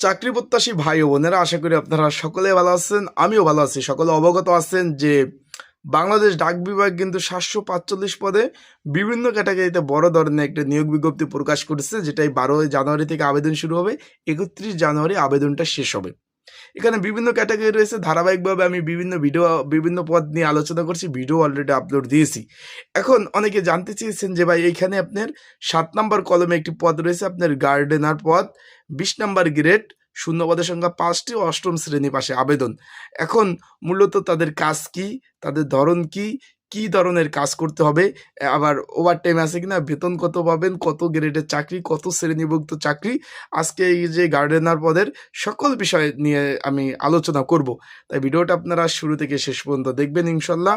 চাকরি প্রত্যাশী ভাই বোনেরা, আশা করি আপনারা সকলে ভালো আছেন, আমিও ভালো আছি। সকলে অবগত আছেন যে বাংলাদেশ ডাক বিভাগ কিন্তু সাতশো পাঁচচল্লিশ পদে বিভিন্ন ক্যাটাগরিতে বড় ধরনের একটা নিয়োগ বিজ্ঞপ্তি প্রকাশ করেছে, যেটাই বারোই জানুয়ারি থেকে আবেদন শুরু হবে, একত্রিশ জানুয়ারি আবেদনটা শেষ হবে। এখানে বিভিন্ন ক্যাটাগরি রয়েছে। ধারাবাহিকভাবে আমি বিভিন্ন ভিডিও বিভিন্ন পদ নিয়ে আলোচনা করছি ভিডিও অলরেডি আপলোড দিয়েছি। এখন অনেকে জানতে চেয়েছেন যে ভাই এইখানে আপনার সাত নম্বর কলমে একটি পদ রয়েছে, আপনার গার্ডেনার পদ, বিশ নম্বর গ্রেড শূন্য পদের সংখ্যা পাঁচটি, অষ্টম শ্রেণি পাশে আবেদন। এখন মূলত তাদের কাজ কি, তাদের ধরন কি কি ধরনের কাজ করতে হবে? আবার ওভার টাইম আছে কিনা? বেতন কত পাবেন? কত গ্রেডের চাকরি? কত শ্রেণীভুক্ত চাকরি? আজকে এই যে গার্ডেনার পদের সকল বিষয় নিয়ে আমি আলোচনা করব। তাই ভিডিওটা আপনারা শুরু থেকে শেষ পর্যন্ত দেখবেন ইনশাল্লাহ।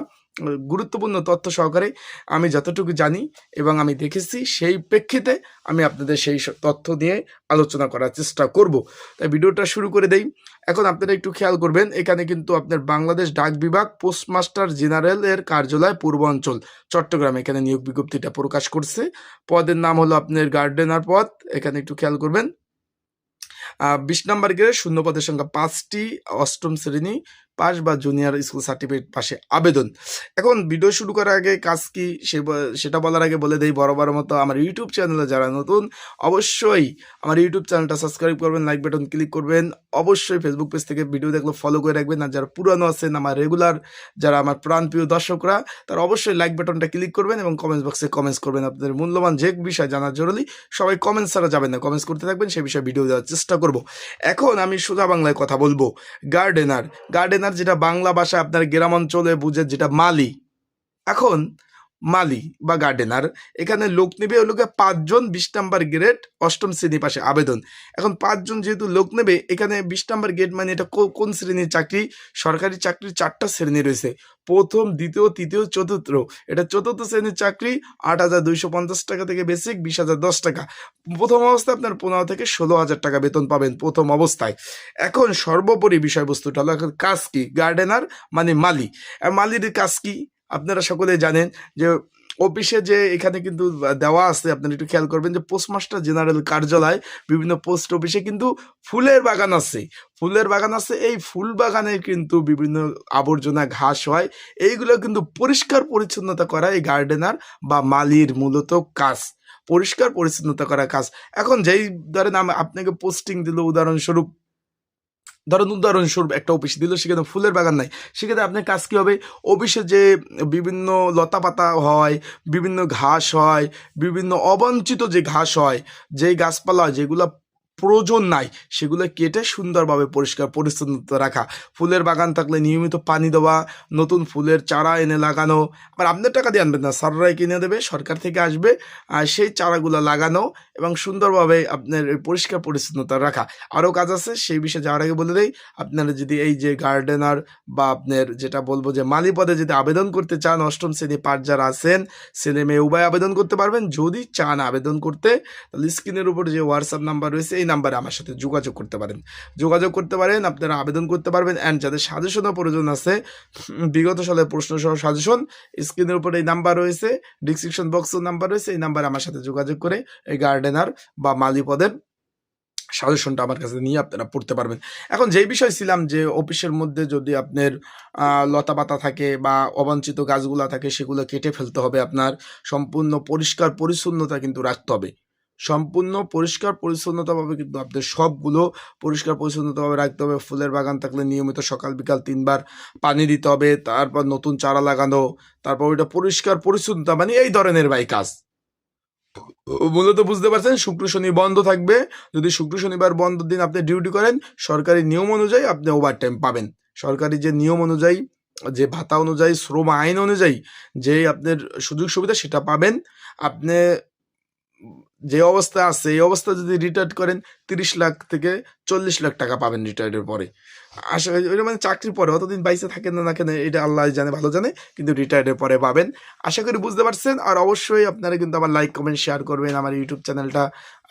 গুরুত্বপূর্ণ তথ্য সহকারে আমি যতটুকু জানি এবং আমি দেখেছি, সেই প্রেক্ষিতে আমি আপনাদের সেই তথ্য নিয়ে আলোচনা করার চেষ্টা করব। তাই ভিডিওটা শুরু করে দেই। এখন আপনারা একটু খেয়াল করবেন, এখানে কিন্তু আপনার বাংলাদেশ ডাক বিভাগ পোস্টমাস্টার জেনারেলের কার্যালয় পূর্বাঞ্চল চট্টগ্রাম এখানে নিয়োগ বিজ্ঞপ্তিটা প্রকাশ করছে। পদের নাম হলো আপনার গার্ডেনার পদ, এখানে একটু খেয়াল করবেন। বিশ নম্বর গ্রেড শূন্য পদের সংখ্যা পাঁচটি, অষ্টম শ্রেণি পাস বা জুনিয়র স্কুল সার্টিফিকেট পাশে আবেদন। এখন ভিডিও শুরু করার আগে কাজ কি সেটা বলার আগে বলে দেই বড় মতো আমার ইউটিউব চ্যানেলে যারা নতুন, অবশ্যই আমার ইউটিউব চ্যানেলটা সাবস্ক্রাইব করবেন লাইক বাটন ক্লিক করবেন। অবশ্যই ফেসবুক পেজ থেকে ভিডিও দেখলে ফলো করে রাখবেন। আর যারা পুরানো আছেন, আমার রেগুলার যারা আমার প্রাণপ্রিয় দর্শকরা, তারা অবশ্যই লাইক বাটনটা ক্লিক করবেন এবং কমেন্টস বক্সে কমেন্টস করবেন। আপনাদের মূল্যবান যে বিষয় জানার জরুরি, সবাই কমেন্টস ছাড়া যাবেন না। কমেন্টস করতে থাকবেন সেই বিষয়ে ভিডিও দেওয়ার চেষ্টা করব। এখন আমি সোজা বাংলায় কথা বলব। গার্ডেনার গার্ডেনার যেটা বাংলা ভাষা আপনার গ্রাম অঞ্চলে বুঝে যেটা মালি। এখন মালি বা গার্ডেনার এখানে লোক নেবে লোকে পাঁচজন বিশ নাম্বার গ্রেড অষ্টম শ্রেণি পাশে আবেদন। এখন পাঁচজন যেহেতু লোক নেবে, এখানে বিশ নাম্বার গ্রেড মানে এটা কোন শ্রেণির চাকরি? সরকারি চাকরির চারটা শ্রেণি রয়েছে। প্রথম, দ্বিতীয়, তৃতীয়, চতুর্থ। এটা চতুর্থ শ্রেণির চাকরি আট হাজার দুইশো পঞ্চাশ টাকা থেকে বেসিক বিশ হাজার দশ টাকা। প্রথম অবস্থায় আপনার পনেরো থেকে ষোলো হাজার টাকা বেতন পাবেন প্রথম অবস্থায়। এখন সর্বোপরি বিষয়বস্তুটা হলো এখন কাজ কি? গার্ডেনার মানে মালি। মালির কাজ কি? আপনারা সকলে জানেন যে অফিসে যে এখানে কিন্তু দেওয়া আছে, আপনারা একটু খেয়াল করবেন যে পোস্টমাস্টার জেনারেল কার্যালয়, বিভিন্ন পোস্ট অফিসে কিন্তু ফুলের বাগান আছে। ফুলের বাগান আছে, এই ফুল বাগানে কিন্তু বিভিন্ন আবর্জনা ঘাস হয়। এইগুলো কিন্তু পরিষ্কার পরিচ্ছন্নতা করা এই গার্ডেনার বা মালির মূলত কাজ। পরিষ্কার পরিচ্ছন্নতা করা কাজ। এখন যেই ধরেন আপনাকে পোস্টিং দিল, উদাহরণস্বরূপ ধরেন উদাহরণস্বরূপ একটা অফিস দিল, সেখানে ফুলের বাগান নাই। সেক্ষেত্রে আপনার কাজ কী হবে? অফিসে যে বিভিন্ন লতা পাতা হয়, বিভিন্ন ঘাস হয়, বিভিন্ন অবাঞ্ছিত যে ঘাস হয় যে গাছপালা হয়, যেগুলো প্রয়োজন নাই। সেগুলো কেটে সুন্দরভাবে পরিষ্কার পরিচ্ছন্নতা রাখা। ফুলের বাগান থাকলে নিয়মিত পানি দেওয়া, নতুন ফুলের চারা এনে লাগানো। আবার আপনার টাকা দিয়ে আনবেন না সাররাই কিনে দেবে, সরকার থেকে আসবে, আর সেই চারাগুলো লাগানো এবং সুন্দরভাবে আপনার পরিষ্কার পরিচ্ছন্নতা রাখা। আরও কাজ আছে, সেই বিষয়ে যাওয়ার আগে বলে দেই, আপনারা যদি এই যে গার্ডেনার বা আপনার যেটা বলব যে মালি পদে যদি আবেদন করতে চান, অষ্টম শ্রেণি পাঠ যারা আছেন, ছেলে মেয়ে উভয় আবেদন করতে পারবেন। যদি চান আবেদন করতে, তাহলে স্ক্রিনের উপর যে হোয়াটসঅ্যাপ নাম্বার রয়েছে, এই নাম্বারে আমার সাথে যোগাযোগ করতে পারেন। যোগাযোগ করতে পারেন, আপনারা আবেদন করতে পারবেন অ্যান্ড যাদের সাজেশনও প্রয়োজন আছে, বিগত সালের প্রশ্ন সহ সাজেশন, স্ক্রিনের উপর এই নাম্বার রয়েছে ডিসক্রিপশন বক্সের নাম্বার রয়েছে, এই নাম্বারে আমার সাথে যোগাযোগ করে এই গার্ডেনার বা মালি পদের সাজেশনটা আমার কাছে নিয়ে আপনারা পড়তে পারবেন। এখন যেই বিষয় ছিলাম যে অফিসের মধ্যে যদি আপনার লতা পাতা থাকে বা অবাঞ্ছিত গাছগুলা থাকে, সেগুলো কেটে ফেলতে হবে আপনার, সম্পূর্ণ পরিষ্কার পরিচ্ছন্নতা কিন্তু রাখতে হবে। সম্পূর্ণ পরিষ্কার পরিচ্ছন্নতাভাবে কিন্তু আপনার সবগুলো পরিষ্কার পরিচ্ছন্নতাভাবে রাখতে হবে। ফুলের বাগান থাকলে নিয়মিত সকাল বিকাল তিনবার পানি দিতে হবে, তারপর নতুন চারা লাগানো, তারপর ওইটা পরিষ্কার পরিচ্ছন্নতা মানে এই ধরনের ভাই কাজ। মূলত বুঝতে পারছেন, শুক্র শনি বন্ধ থাকবে। যদি শুক্র শনিবার বন্ধ দিন আপনি ডিউটি করেন, সরকারি নিয়ম অনুযায়ী আপনি ওভার টাইম পাবেন। সরকারি যে নিয়ম অনুযায়ী, যে ভাতা অনুযায়ী, শ্রম আইন অনুযায়ী যে আপনার সুযোগ সুবিধা সেটা পাবেন। আপনি যে অবস্থা আছে, এই অবস্থা যদি রিটায়ার্ড করেন, তিরিশ লাখ থেকে চল্লিশ লাখ টাকা পাবেন রিটায়ার্ডের পরে। আশা ওইটা মানে চাকরির পরে, অতদিন বাইসে থাকেন না না কেন, এটা আল্লাহ জানে, ভালো জানে, কিন্তু রিটায়ার্ডের পরে পাবেন। আশা করি বুঝতে পারছেন, আর অবশ্যই আপনারা কিন্তু আমার লাইক কমেন্ট শেয়ার করবেন, আমার ইউটিউব চ্যানেলটা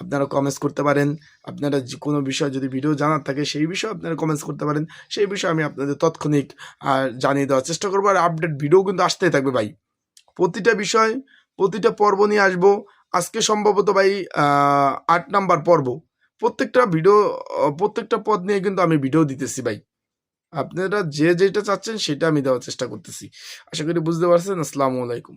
আপনারা কমেন্টস করতে পারেন। আপনারা যে কোনো বিষয় যদি ভিডিও জানার থাকে, সেই বিষয়ে আপনারা কমেন্টস করতে পারেন। সেই বিষয়ে আমি আপনাদের তৎক্ষণিক, আর জানিয়ে দেওয়ার চেষ্টা করব। আর আপডেট ভিডিও কিন্তু আসতেই থাকবে ভাই। প্রতিটা বিষয়, প্রতিটা পর্ব নিয়ে আসব। আজকে সম্ভবত ভাই আট নাম্বার পর্ব। প্রত্যেকটা ভিডিও প্রত্যেকটা পদ নিয়ে কিন্তু আমি ভিডিও দিতেছি ভাই। আপনারা যে যেটা চাচ্ছেন সেটা আমি দেওয়ার চেষ্টা করতেছি। আশা করি বুঝতে পারছেন। আসসালামু আলাইকুম।